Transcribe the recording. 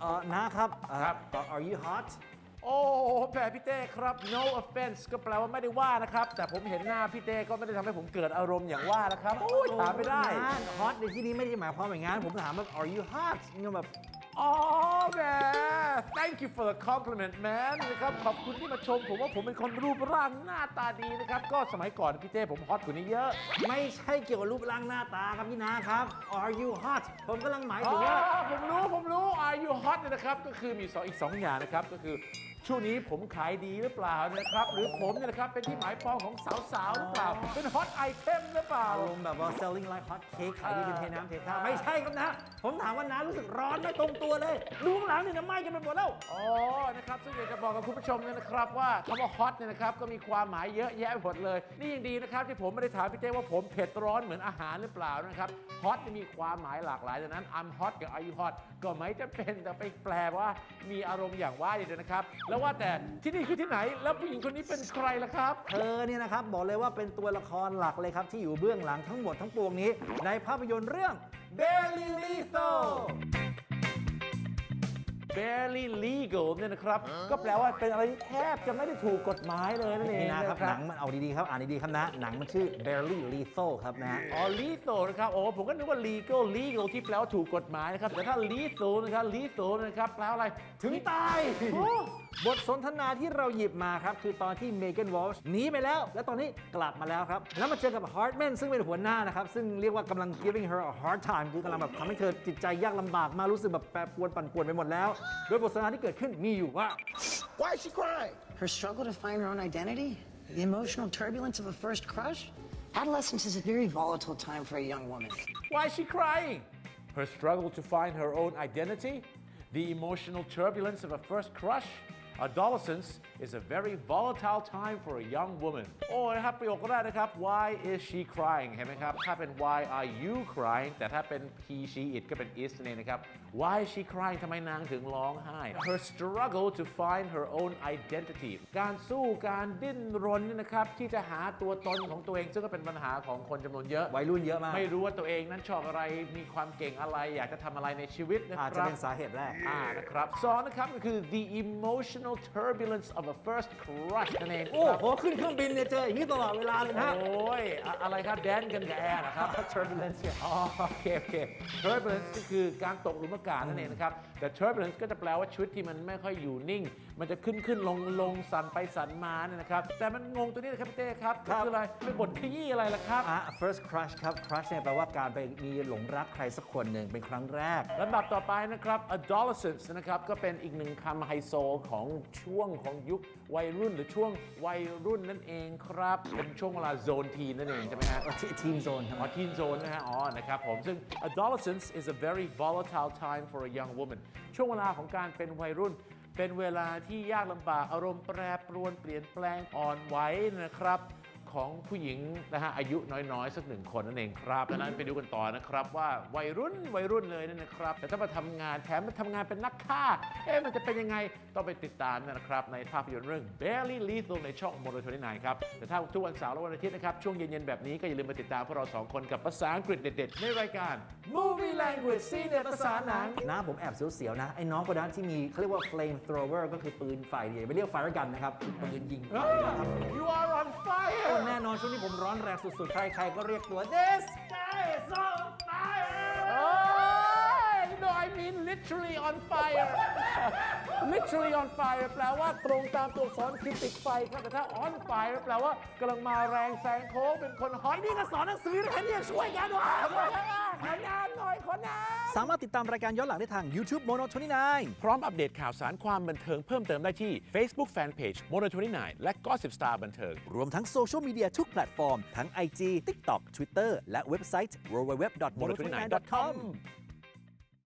เอ่อนะครับเอ่อ ครับ Are you hot โอ้แหมพี่เต้ครับ no offense ก็แปลว่าไม่ได้ว่านะครับ แต่ผมเห็นหน้าพี่เต้ก็ไม่ได้ทำให้ผมเกิดอารมณ์อย่างว่านะครับโอ้ยถามไม่ได้ฮอตในที่นี้ไม่ได้หมายความอย่างนั้นผมถามแบบ Are you hot เนี่ยแบบ อ๋อแหม thank you for the compliment man นะครับขอบคุณที่มาชม ผมว่าผมเป็นคนรูปร่างหน้าตาดีนะครับ ก็สมัยก่อนพี่เต้ผมฮอตกว่านี้เยอะ ไม่ใช่เกี่ยวกับรูปร่างหน้าตาครับพี่นาครับ Are you hot ผมกำลังหมายอ๋ถึองว่าผมรู้ ผมรู้ are you hot เนี่ยนะครับ ก็คือมีสองอีกสองอย่างนะครับ ก็คือ ช่วงนี้ผมขายดีหรือเปล่านะครับ หรือผมเนี่ยนะครับเป็นที่หมายปองของสาวๆหรือเปล่า เป็นฮอตไอเทมหรือเปล่า อารมณ์แบบว่า selling like hot cake ขายดีเป็นเทน้ำเทท่าไม่ใช่ครับนะ ผมถามว่าน้ารู้สึกร้อนไหม่ตรงตัวเลย ดูข้างหลังนี่น้ำไหม้กันไปหมดแล้ว อ๋อ นะครับ ซึ่งอยากจะบอกกับคุณผู้ชมเนี่ยนะครับว่าคำว่าฮอตเนี่ยนะครับก็มีความหมายเยอะแยะไปหมดเลย นี่ยังดีนะครับที่ผมไม่ได้ถามพี่เต้ว่าผมเผ็ดร้อนเหมือนอาหารหรือเปล่านะครับ ฮอตมีความหมายหลากหลายดังนั้น I'm hot กับ Are you hot ก็ไม่จะเป็นแต่ไปแปลว่ามีอารมณ์อย่างว่าอย่างเดียวนะครับแล้วว่าแต่ที่นี่คือที่ไหน แล้วผู้หญิงคนนี้เป็นใครล่ะครับ เธอเนี่ยนะครับบอกเลยว่าเป็นตัวละครหลักเลยครับ ที่อยู่เบื้องหลังทั้งหมดทั้งปวงนี้ ในภาพยนตร์เรื่อง Barely Lethal barely legal เนี่ยนะครับ ก็แปลว่าเป็นอะไรที่แทบจะไม่ได้ถูกกฎหมายเลยนั่นเองนี่นะครับนะหนังมันเอาดีๆครับ อ่านดีๆครับนะ หนังมันชื่อ Barely Lethal ครับนะ อ๋อ lethal นะครับ โอ้ผมก็นึกว่า legal legal ที่แปลว่าถูกกฎหมายนะครับ แต่ถ้า lethal นะครับ lethal นะครับ แปลว่าอะไร ถึงตายโอ้ บทสนทนาที่เราหยิบมาครับ คือตอนที่เมแกนวอลช์หนีไปแล้ว และตอนนี้กลับมาแล้วครับ แล้วมาเจอกับฮาร์ m แมนซึ่งเป็นหัวหน้านะครับ ซึ่งเรียกว่ากำลัง giving her a hard time คือกำลังแบบทำให้เธอจิตใจยากลำบากมากรู้สึกแบบแปรปรวนปั่นป่วนไปหมดแล้ว โดยบทสนทนาที่เกิดขึ้นมีอยู่ว่า Why is she crying? Her struggle to find her own identity? The emotional turbulence of a first crush? Adolescence is a very volatile time for a young woman. Why is she crying? Her struggle to find her own identity? The emotional turbulence of a first crush? Adolescence is a very volatile time for a young woman โอ้นะครับประโยคก็ได้นะครับ Why is she crying เห็นไหมครับ ถ้าเป็น Why are you crying แต่ถ้าเป็น he she it ก็เป็น is นั่นเองนะครับ Why is she crying ทำไมนางถึงร้องไห้ Her struggle to find her own identity การสู้การดิ้นรนเนี่ยนะครับที่จะหาตัวตนของตัวเอง ซึ่งก็เป็นปัญหาของคนจำนวนเยอะ วัยรุ่นเยอะมาก ไม่รู้ว่าตัวเองนั้นชอบอะไรมีความเก่งอะไร อยากจะทำอะไรในชีวิตนะคอารับจจะเป็นสาเหตุแรก อ่านะครับสองนะครับก็คือ the emotional turbulence of a first crush นั่นเองโอ้ครับโห ขึ้นเครื่องบินเนี่ยเจออย่างนี้ตลอดเวลาเลยนะโอ้ยอะอะไรครับแดนกันกับแอร์นะครับ turbulence เนี่ยอ๋อโอเคโอเค turbulence ก็คือการตกหลุมอากาศนั่นเองนะครับแต่ turbulence ก็จะแปลว่าชีวิตที่มันไม่ค่อยอยู่นิ่ง มันจะขึ้นขึ้นลงลงสั่นไปสั่นมาเนี่ยนะครับ แต่มันงงตัวนี้นะครับพี่เต้ครับครัก็บ คืออะไรเป็นบทขยี้อะไรล่ะครับ อะ first crush ครับ crush เนี่ยแปลว่าการไปมีหลงรักใครสักคนหนึ่งเป็นครั้งแรก ลำดับต่อไปนะครับ adolescence นะครับ ก็เป็นอีกหนึ่งคำไฮโซของช่วงของยุควัยรุ่น หรือช่วงวัยรุ่นนั่นเองครับ เป็นช่วงเวลาโซนทีนั่นเองใช่ไหมฮะ ทีมโซนครับ อ๋อทีนโซนนะฮะ อ๋อ นะครับผม ซึ่ง adolescence is a very volatile time for a young woman ช่วงเวลาของการเป็นวัยรุ่น เป็นเวลาที่ยากลำบากอารมณ์แปรปรวนเปลี่ยนแปลงอ่อนไหวนะครับ ของผู้หญิงนะฮะอายุน้อยๆ สักหนึ่งคนนั่นเองครับดังนั้นไปดูกันต่อนะครับ ว่าวัยรุ่นวัยรุ่นเลยนั่นนะครับ แต่ถ้ามาทำงานแถมมาทำงานเป็นนักฆ่า เอ๊ะมันจะเป็นยังไงต้องไปติดตามนะครับในภาพยนตร์เรื่อง Barely Lethal ในช่อง Mono 29ครับ แต่ถ้าทุกวันเสาร์และวันอาทิตย์นะครับ ช่วงเย็นๆ แบบนี้ก็อย่าลืมมาติดตามพวกเราสองคนกับภาษาอังกฤษเด็ดๆ ในรายการ Movie Language ซีเด็ดภาษาหนังนะผมแอบเสียวๆนะไอ้น้องคนนั้นที่มีเขาเรียกว่า flame thrower ก็คือปืนไฟเดียวไม่เรียก fire gun นะครับคือปืนยิงไฟนะครับ You are on โอ้ fire แน่นอนช่วงนี้ผมร้อนแรงสุดๆ ใครๆก็เรียกตัว this guy is on fire โอ้ย no I mean literally on fire literally on fire แปลว่าตรงตามตัวอักษรคือติดไฟครับแต่ถ้า on fire แปลว่ากำลังมาแรงแซงโค้งเป็นคนฮอตนี่ก็สอนหนังสือนะเนี่ยช่วยกันว่ะขอนานหน่อยขอนาน สามารถติดตามรายการย้อนหลังได้ทาง YouTube Mono 29พร้อมอัปเดตข่าวสารความบันเทิงเพิ่มเติมได้ที่ Facebook Fanpage Mono 29และ Gossip Star บันเทิง รวมทั้งโซเชียลมีเดียทุกแพลตฟอร์ม ทั้ง IG TikTok Twitter และเว็บไซต์ www.mono29.com